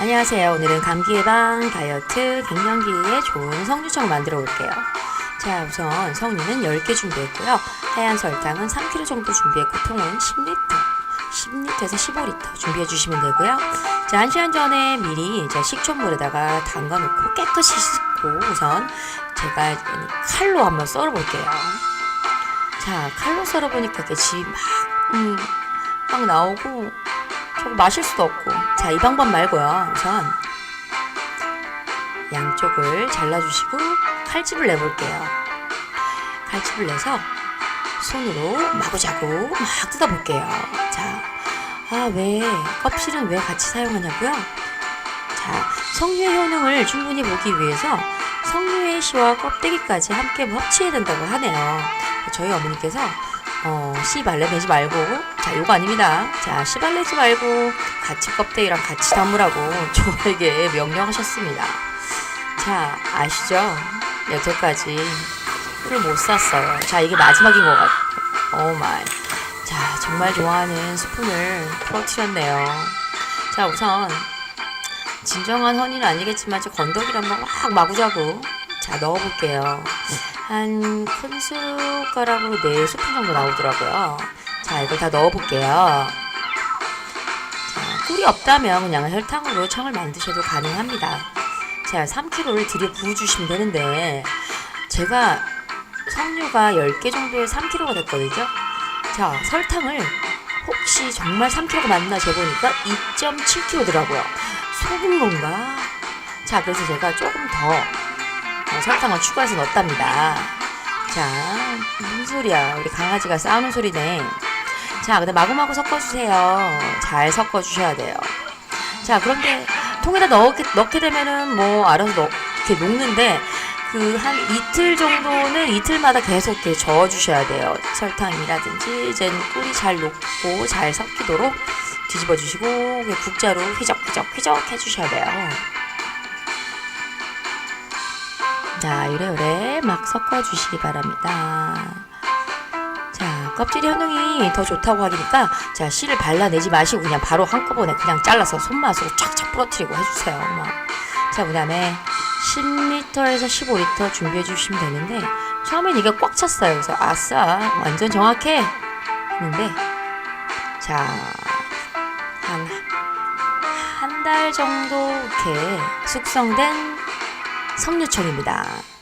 안녕하세요. 오늘은 감기 예방, 다이어트, 갱년기에 좋은 석류청을 만들어 볼게요. 자, 우선 석류는 10개 준비했고요. 하얀 설탕은 3kg 정도 준비했고, 통은 10리터, 10리터에서 15리터 준비해 주시면 되고요. 자, 1시간 전에 미리 이제 식초물에다가 담가 놓고 깨끗이 씻고 우선 제가 칼로 한번 썰어 볼게요. 자, 칼로 썰어 보니까 이게 지 막, 음, 막 나오고, 저거 마실 수도 없고. 자, 이 방법 말고요. 우선 양쪽을 잘라주시고 칼집을 내볼게요. 칼집을 내서 손으로 마구자구 막 뜯어볼게요. 자, 아, 왜, 껍질은 왜 같이 사용하냐고요? 자, 석류의 효능을 충분히 보기 위해서 석류의 씨와 껍데기까지 함께 합치해야 된다고 하네요. 저희 어머니께서 어, 씨 발라내지 말고 자 요거 아닙니다. 자씨 발라내지 말고 같이 껍데기랑 같이 담으라고 저에게 명령하셨습니다. 자 아시죠? 여태까지 풀을 못 샀어요. 자 이게 마지막인 것 같아요. 오 마이. 자 정말 좋아하는 스푼을 풀어트렸네요. 자 우선 진정한 허니는 아니겠지만 저 건더기를 한번 막 마구자구 자 넣어볼게요. 한 큰 숟가락으로 4스푼 정도 나오더라고요. 자, 이걸 다 넣어볼게요. 자, 꿀이 없다면 그냥 설탕으로 청을 만드셔도 가능합니다. 자, 3kg를 들여 부어주시면 되는데, 제가 석류가 10개 정도에 3kg가 됐거든요. 자, 설탕을 혹시 정말 3kg가 맞나 재보니까 2.7kg더라고요. 속은 건가? 자, 그래서 제가 조금 더 어, 설탕을 추가해서 넣었답니다. 자, 무슨 소리야. 우리 강아지가 싸우는 소리네. 자, 근데 마구마구 섞어주세요. 잘 섞어주셔야 돼요. 자, 그런데 통에다 넣게, 넣게 되면은 뭐 알아서 넣, 이렇게 녹는데 그 한 이틀 정도는 이틀마다 계속 이렇게 저어주셔야 돼요. 설탕이라든지 이제 꿀이 잘 녹고 잘 섞이도록 뒤집어 주시고 이렇게 국자로 휘적휘적 휘적 해주셔야 돼요. 자, 요래요래 막 섞어주시기 바랍니다. 자, 껍질 효능이 더 좋다고 하니까 자, 씨를 발라내지 마시고 그냥 바로 한꺼번에 그냥 잘라서 손맛으로 쫙쫙 부러뜨리고 해주세요. 막. 자, 그 다음에 10리터에서 15리터 준비해 주시면 되는데 처음엔 이게 꽉 찼어요. 그래서 아싸, 완전 정확해! 했는데 자, 한, 한 달 정도 이렇게 숙성된 석류청입니다.